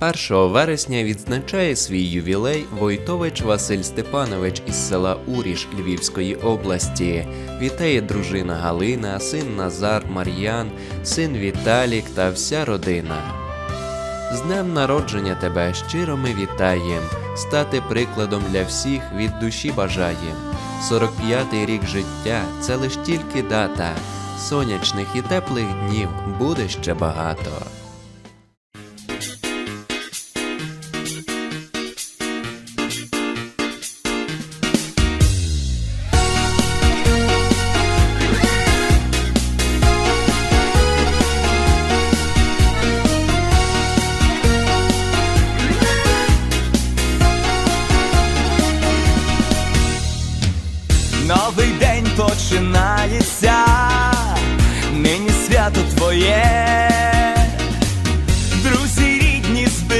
1 вересня відзначає свій ювілей Войтович Василь Степанович із села Уріш Львівської області. Вітає дружина Галина, син Назар Мар'ян, син Віталік та вся родина. З днем народження тебе щиро ми вітаєм, стати прикладом для всіх від душі бажаєм. 45-й рік життя це лиш тільки дата, сонячних і теплих днів буде ще багато.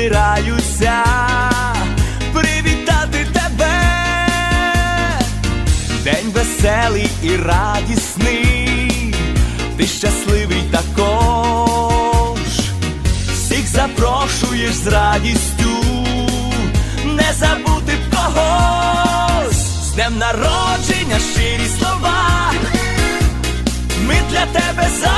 Рідні збираються привітати тебе, день веселий і радісний, ти щасливий також, всіх запрошуєш з радістю, не забути б когось, з днем народження щирі слова, ми для тебе заспіваєм,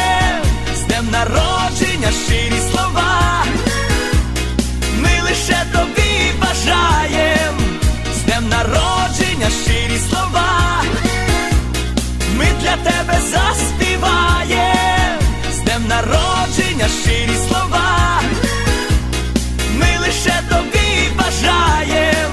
тобі бажаєм.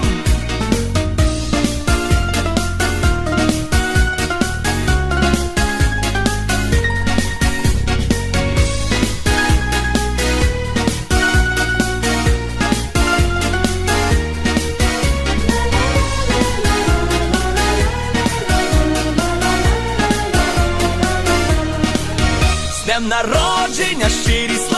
З днем народження щирі слова,